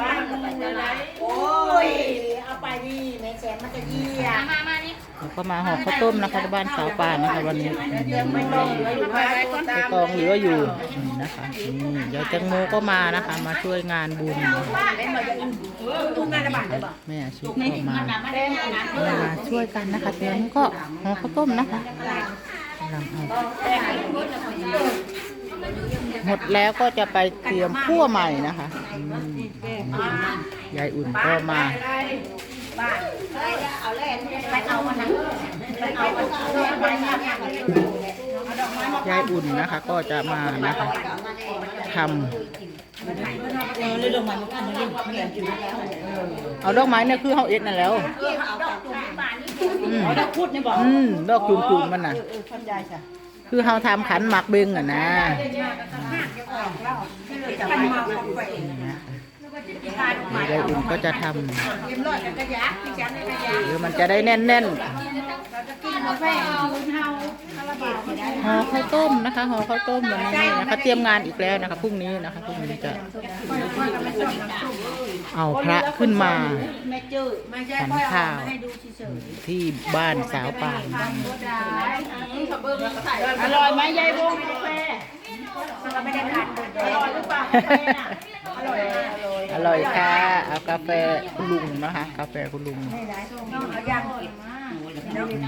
บ้านเลยไหนโอ้ย เอาไปนี่แม่แสนมันจะเยี่ยมมามานี่เราก็มาห่อข้าวต้มนะคะที่บ้านสาวป่านนะคะวันนี้ยังไม่ต้องเหลืออยู่นะตัวตามกองเหลืออยู่นี่นะคะนี่ยายแตงโมก็มานะคะ มาช่วยงานบุญแม่อาชีพก็มามาช่วยกันนะคะเดี๋ยวก็ห่อข้าวต้มนะคะกำเอา หมดแล้วก็จะไปเตรียมคั่วใหม่นะคะอืมยายอุ่นก็มาเอาแล่ไปเอามันนะไปเอามันไปเอายายอุ่นนะคะ ก็จะมานะคะทำเอาดอกไม้เนี่ยคือเฮาเอ็ดนั่นแล้วอืมดอกพุดนี่บอกอืมดอกจุ่มๆมันน่ะ คือเฮาทำขันหมักเบงอะนะพันมาของไปยายอุ่น ก็จะทำเรียบร้อยกันกระยะพี่จันเลยกระยะหรือมันจะได้แน่นกินกาแฟคุณเฮาคาราบาวได้ๆห่อข้าวต้มนะคะห่อข้าวต้มวันนี้นะคะเตรียมงานอีกแล้วนะคะพรุ่งนี้นะคะพรุ่งนี้จะเอาพระขึ้นมาแม่จื้อไม่ใช่ค่อยเอามาให้ดูเฉยที่บ้านสาวปานๆอร่อยไหมยายวงกาแฟเราไม่ได้ทานอร่อยหรือเปล่าอ ร่อยอร่อยอร่อยค่ะ เอากาแฟคุณลุงนะคะ กาแฟคุณลุงต้องเอาย่างกิน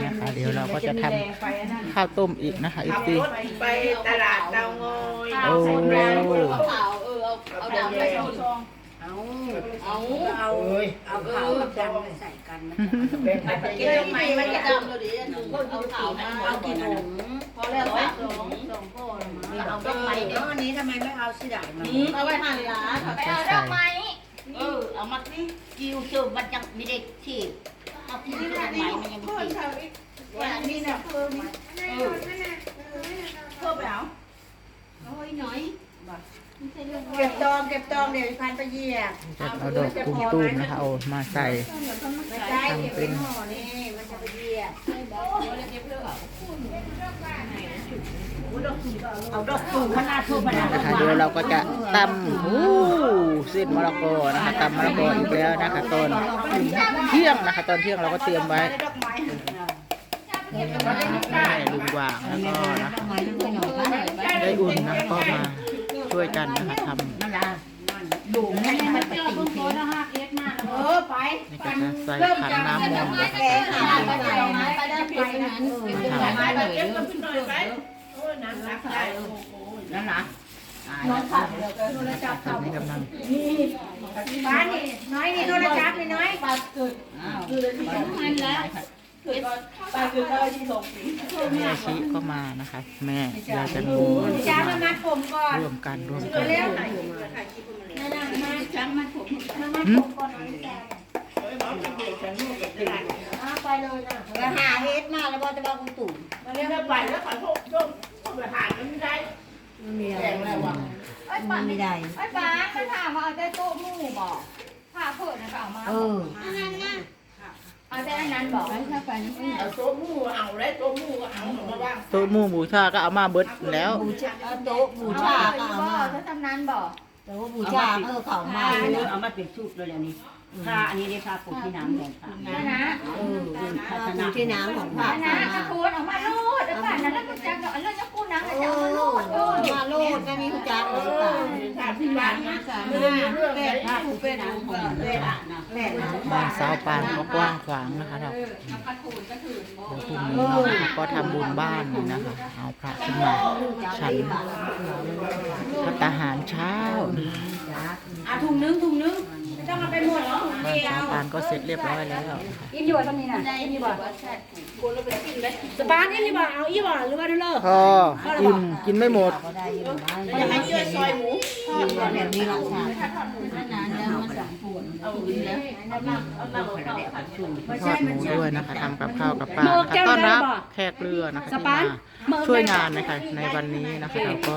นะคะเดี๋ยวเราก็จะทำข้าวต้มอีกนะคะอีกที รถไปตลาดเตางอยโอ้ เอาดำไปเอาซอง เอาเอาเอาเอาข้าวกับจังใส่กันนะกินตรงไหนมันจะดำเลยดิเอาขาวมาเอากี่ถุงพอแล้วค่ะสองสองพ่อมาเอาดอกไม้เนาะอันนี้ทำไมไม่เอาสีดำมาเอาไว้หั่นละไปเอาดอกไม้เออเอามาที่กิวจุ่มมันจะมีเด็กฉีดเอาที่ดอกไม้มันยังไม่ฉีดวันนี้นะเพิ่มเออเพิ่มไปเอาโอ้ยหน่อย เก็บตองเก็บตองเดี๋ยวพันไปเหยียบจะเอาดอกตุ้มๆนะคะเอามาใส่ไม่ใช่เก็บเป็นห่อนี่มันจะไปเหยียบเอาดอกตูมขนาดทั่วไปนะนะคะเดี๋ยวเราก็จะตำอู้เส้นมะละกอนะคะตำมะละกออีกแล้วนะคะ ตอนเที่ยงนะคะ ตอนเที่ยงเราก็เตรียมไว้ดอกไม้แม่ลุงวางแล้วก็นะคะได้อุ่นนะคะก็มา ช่วยกันนะคะทำดูไม่ให้มันติ่งติ่งเออไปนี่ก็จะใส่ขันน้ำมนต์นะคะแกหาไปไหนไปได้ไปนั้นเป็นดอกไม้เลยเก็บมันขึ้นน่อยไปโอ้ยน้ำหนักได้นั่นนะตอนนี้กำลังป้านี่น้อยนี่โทรศัพท์นี่น้อยมันแล้ว ไปคือเขาที่ส่งสีแม่ชีก็มานะคะ แม่ยายจันโมจ้ามามัดผมก่อนร่วมกันร่วมกันเร็วนั่นน่ะมาจังมันผมมามัดผมก่อนไปเลยนะแล้วหาเฮ็ดมาแล้วบอจะบอกคุณตู่มาเรียกไปแล้วขอโทษโยมต้องไปหามันไม่ได้มีอะไรแรงแล้วว่ะไอ้ป้าไม่ได้ไอ้ป้าเขาถามว่าเอาแต่โต๊ะหมู่บอกผ้าเปิดนะเอามาเออ เอาแต่อันนั้นบอกถ้าไปนี่เอาโต๊ะหมู่เอาได้โต๊ะหมู่ก็เอาออกมาบ้างโต๊ะหมู่บูชาก็เอามาเบิดแล้ว บูชาโต๊ะบูชาก็เอามาถ้าทำนั้นบอกโต๊ะบูชาเออเขามาเอามาเป็นชุดเลยอันนี้ผ้าอันนี้ได้ผ้าปูที่น้ำแดงค่ะนะนะเออภาชนะที่น้ำของพระนะมานะโคนออกมาโลดไอ้ป้านั้นแล้วก็จังเนาะแล้วจะกู้ น้ำแล้วโอ้จะเอามาโลดโลดมาโลดไม่มีผู้จักเลยตาถามที่บ้านนะไม่ได้มีเรื่องอะไรผ้าปูที่น้ำของแม่ละนะแม่น้ำบ้านสาวปานก็กว้างขวางนะคะเราเดี๋ยวพรุ่งนี้เรานก็ทำบุญบ้านนะคะเอาพระขึ้นมาฉันพระตาหารเช้านะคะอะถุงนึงถุงนึง ต้องเอาไปหมดหรอกบ้านสาวปานก็เสร็จเรียบร้อยแล้วนะคะกินอยู่ตรงนี้นะกินอยู่บ่สปานี่นี่บ่เอาอีบ่หรือว่าเลิกพออิ่มกินไม่หมดจะให้ช่วยซอยหมูแบบนี้หรอ กค่ะทอดหมูด้วยนะคะทำกับข้าวกับปลานะคะต้อนรับแขกเรือนะคะที่มาช่วยงานนะคะในวันนี้นะคะเราก็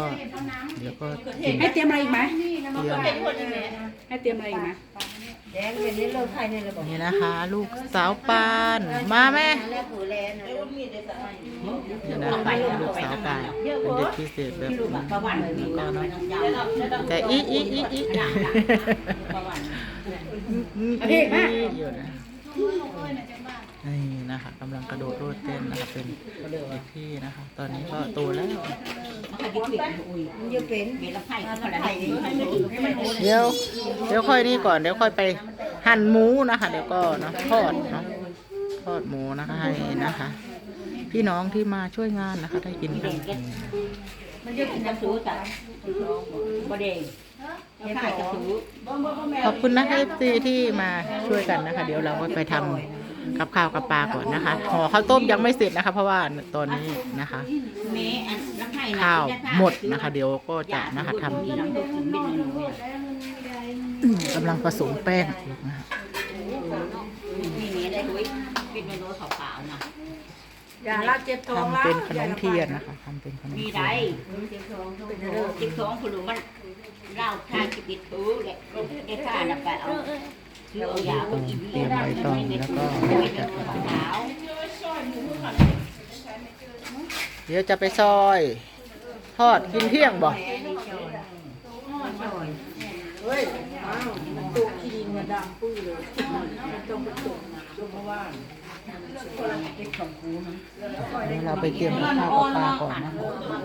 เดี๋ยวก็กินให้เตรียมอะไรอีกไหมเตรียมให้เตรียมอะไรอีกไหมแดงเป็นนี่เลิกใครเนี่ยเลยบอกนี่นะคะ ลูกสาวปานมาแม่แรกหูแลนะนี่นะคะลูกสาวปานเป็นเด็กพิเศษแบบนี้ประวันเลยมีแล้วก็น้ำเนาะยาวแต่อีอีอีอี ประวันนี่อยู่นะนี่นะคะกำลังกระโดดโลดเต้นนะคะเป็นเด็กที่นะคะ ตอนนี้ก็โตแล้วมันก็ยึดเป็นอุ้ยมันยึดเป็นเป็นละไผ่คนละไผ่ให้มันถือให้มันโอนเดี๋ยวเดี๋ยวค่อยนี่ก่อนเดี๋ยวค่อยไปหั่นหมูนะคะ เดี๋ยวก็เนาะทอดเนาะทอดหมูนะคะให้นะคะ พี่น้องที่มาช่วยงานนะคะ ได้กินกัน มันยึดเป็นกระสือจ้ะบ่เดงแล้วไผ่กระสือขอบคุณนะคะซีที่มาช่วยกันนะคะ เดี๋ยวเราก็ไปทำกับข้าวกับปลาก่อนนะคะห่อข้าวต้มยังไม่เสร็จนะคะ เพราะว่าตอนนี้นะคะ ข้าวหมดนะคะ เดี๋ยวก็จะนะคะทำอีกกำลังผสมแป้งนะคะ นี่นี่ได้ด้วยเป็นเมนูขาวๆนะ อย่าเราเจ็บท้องทำเป็นขนมเทียนนะคะทำเป็นขนมมีเทีได้ยนจิ๊กท้องคุณลุงมันเล่าทายจิบิดถือเลยไอ้ข้าน่ะไปเอาซื้อเอายาต้องเตรียมใบตองแล้วก็จะขาวเดี๋ยวจะไปซอย ทอดกินเที่ยงบ่เฮ้ยอ้าวตุกขี้ดินเนี่ยดำปื้อเลยมันต้องไปตุกตุกเพราะว่า เราไปเตรียมข้าวกับปลาก่อนนะคะ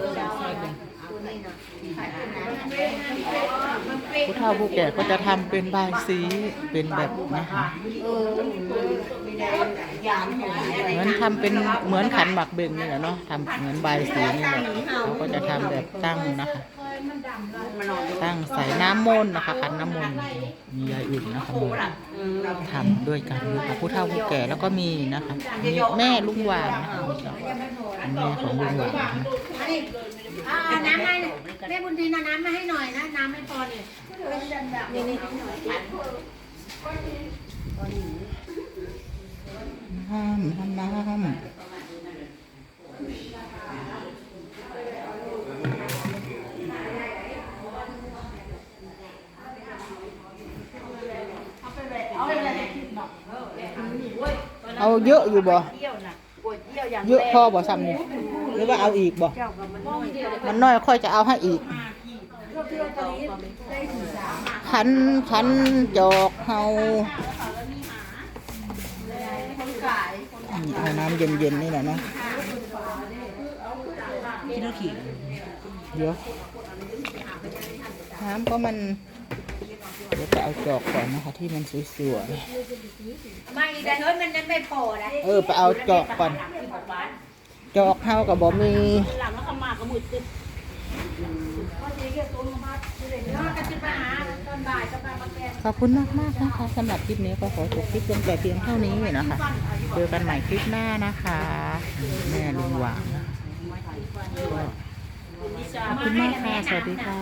ผู้เฒ่าผู้แก่ก็จะทำเป็นใบายสีเป็นแบบนะคะเหมือนทำเป็นเหมือนขันหมักเบงนี่แหละเนาะทำเหมือนใบายสีนี่แหละเราก็จะทำแบบตั้งนะคะ ตั้งใส่น้ำมนต์นะคะขันน้ำมนต์มียายอุ่นนะคะมาทำด้วยกันอยู่กับผู้เฒ่าผู้แก่แล้วก็มีนะคะมีแม่ลุงหวานนะคะแม่ของลุงหวานนะคะอ่าน้ำมาแม่บุญทีนะน้ำมาให้หน่อยนะน้ำไม่พอเนี่ยนี่นี่น้ำน้ำน้ำ เอาอะไรคิดเนาะ เอาเยอะอยู่บ่เยี่ยวน่ะปวดเยี่ยวอย่างเยอะพอบ่ซ้ำนี่หรือว่าเอาอีกบ่เจ้ากับมันน้อยมันน้อยค่อยจะเอาให้อีกเพื่อเพื่อตอนนี้ได้ถึงสามขันขันจอกเฮาคนขายนี่เอาน้ำเย็นๆนี่แหละเนาะกินแล้วขี่เดี๋ยวน้ำก็มัน เดี๋ยวจะเอาจอกก่อนนะคะ ที่มันสวยไม่แต่เฮ้ยมันนั้นไม่พอนะๆ เออไปเอาจอกก่อน จอกเฮากับบ่มี หลังแล้วก็มาก็มืดตึ๊บแล้วก็จะไปหาตอนบ่ายก็ไปมาแกงขอบคุณมากมากๆนะคะสำหรับคลิปนี้ก็ขอจบคลิปลงแต่เพียงเท่านี้นะคะ เจอกันใหม่คลิปหน้านะคะ แม่ลุงหวางนะคะก็ขอบคุณมากค่ะ สวัสดีค่ะ